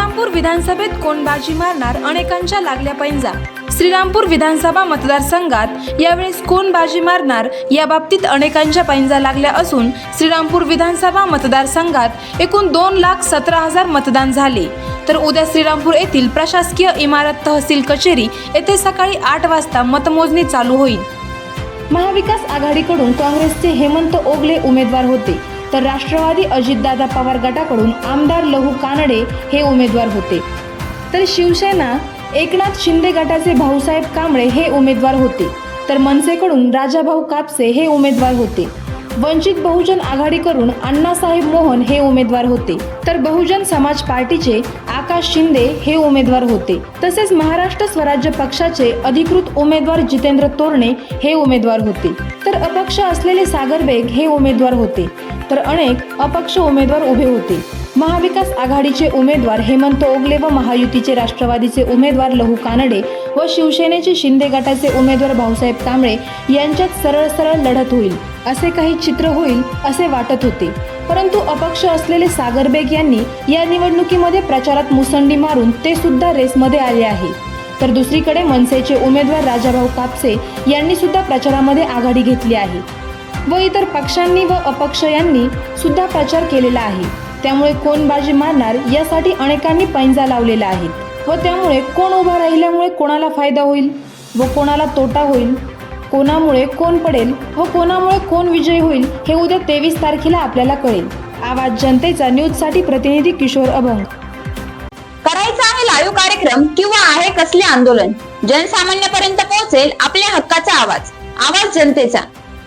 श्रीरामपूर विधानसभेत कोण बाजी मारणार अनेकांच्या लागल्या पैंजा. श्रीरामपूर विधानसभा मतदारसंघात यावेळेस कोण बाजी मारणार या बाबतीत अनेकांच्या पैंजा लागल्या असून श्रीरामपूर विधानसभा मतदारसंघात एकूण दोन लाख सतरा हजार मतदान झाले. तर उद्या श्रीरामपूर येथील प्रशासकीय इमारत तहसील कचेरी येथे सकाळी आठ वाजता मतमोजणी चालू होईल. महाविकास आघाडीकडून काँग्रेसचे हेमंत ओगले उमेदवार होते. तर राष्ट्रवादी अजितदादा पवार गटाकडून आमदार लहू कानडे हे उमेदवार होते. तर शिवसेना एकनाथ शिंदे गटाचे भाऊसाहेब कांबळे हे उमेदवार होते. तर मनसेकडून राजाभाऊ कापसे हे उमेदवार होते. वंचित बहुजन आघाडीकडून अण्णासाहेब मोहन हे उमेदवार होते. तर बहुजन समाज पार्टीचे आकाश शिंदे हे उमेदवार होते. तसेच महाराष्ट्र स्वराज्य पक्षाचे अधिकृत उमेदवार जितेंद्र तोरणे हे उमेदवार होते. तर अपक्ष असलेले सागर बेग हे उमेदवार होते. तर अनेक अपक्ष उमेदवार उभे होते. महाविकास आघाडीचे उमेदवार हेमंत ओगले व महायुतीचे राष्ट्रवादीचे उमेदवार लहू कानडे व शिवसेनेचे शिंदे गटाचे उमेदवार भाऊसाहेब कांबळे यांच्यात सरळ सरळ लढत होईल असे काही चित्र होईल असे वाटत होते. परंतु अपक्ष असलेले सागर बेग यांनी या निवडणुकीमध्ये प्रचारात मुसंडी मारून ते सुद्धा रेसमध्ये आले आहे. तर दुसरीकडे मनसेचे उमेदवार राजाभाऊ कापसे यांनी सुद्धा प्रचारामध्ये आघाडी घेतली आहे. व इतर पक्षांनी व अपक्ष यांनी सुद्धा प्रचार केलेला आहे. त्यामुळे कोण बाजी मारणार यासाठी अनेकांनी पैंजा लावलेला आहे व त्यामुळे कोण उभा राहिल्यामुळे कोणाला फायदा होईल व कोणाला तोटा होईल? कोणामुळे कोण पडेल व कोणामुळे कोण विजयी होईल हे उद्या तेवीस तारखेला आपल्याला कळेल. आवाज जनतेचा न्यूजसाठी प्रतिनिधी किशोर अभंग. करायचा आहे लाईव्ह कार्यक्रम किंवा आहे कसले आंदोलन? जनसामान्यापर्यंत पोहोचेल आपल्या हक्काचा आवाज. आवाज जनतेचा.